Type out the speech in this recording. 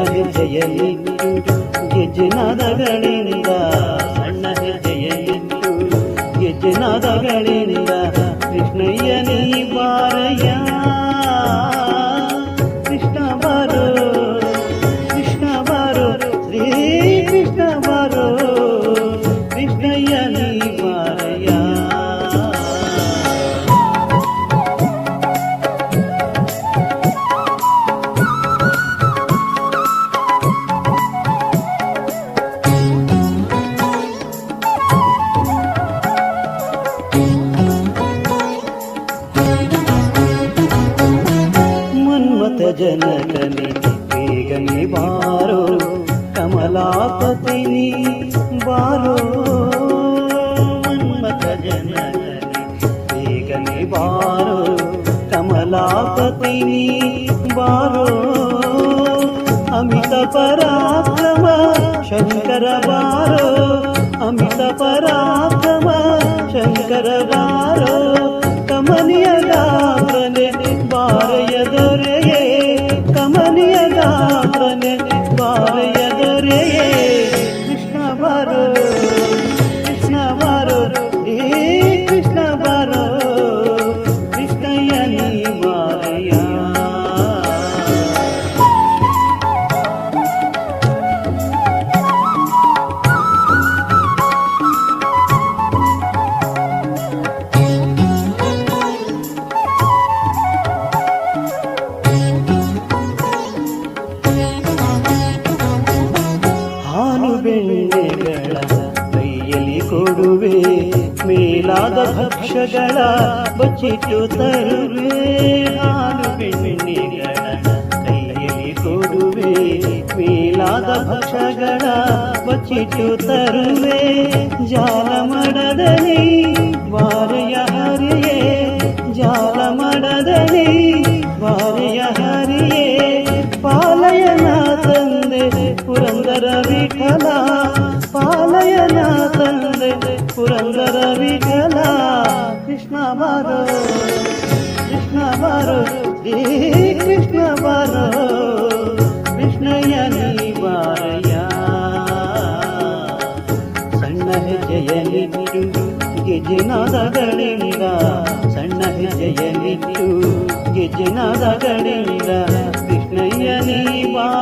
ಹೆಜ್ಜೆಯಲ್ಲಿಟ್ಟು ಗೆಜ್ಜೆನಾದಗಳಿಂದ ಸಣ್ಣ ಹೆಜ್ಜೆಯಲ್ಲಿಟ್ಟು ಗೆಜ್ಜೆನಾದಗಳಿಂದ ಕೃಷ್ಣಯ್ಯ ನೀವಾರಯ್ಯ ಕೃಷ್ಣ ಬರೋ ಕೃಷ್ಣ ಬರೋ ಶ್ರೀ ಕೃಷ್ಣ ಬರೋ మన్మత జనకని వేగని వారో కమలాపతిని వారో. మన్మత జనకని వేగని వారో కమలాపతిని వారో. అమిత పరాక్రమ శంకర వారో అమిత పరాక్రమ శంకర వారో ಮೇಲಾದ ಭಕ್ಷ್ಯಗಳ ಬಚ್ಚಿಟ್ಟು ತರುವೆ. ಹಾಲು ಬೆಣ್ಣೆಗಳ ಕೈಯಲ್ಲಿ ಕೊಡುವೆ. ಮೇಲಾದ ಭಕ್ಷಗಳ ಬಚ್ಚಿಟ್ಟು ತರುವೆ. ಜಾಲ ಮಡದಲ್ಲಿ ವಾರೆಯ ಹರಿಯೇ. ಜಾಲ ಮಡದಲ್ಲಿ ವಾರೆಯ ಹರಿಯೇ. ಪಾಲಯನ ತಂದೆ ಪುರಂದರ ವಿಠಲ. ಹೆಜ್ಜೆಯಲ್ಲಿಟ್ಟು ಗೆಜ್ಜೆನಾದಗಳಿಂದ ಸಣ್ಣ ಹೆಜ್ಜೆಯಲ್ಲಿಟ್ಟು ಗೆಜ್ಜೆನಾದಗಳಿಂದ ಕೃಷ್ಣಯ್ಯ ನೀ ಬಾರಯ್ಯ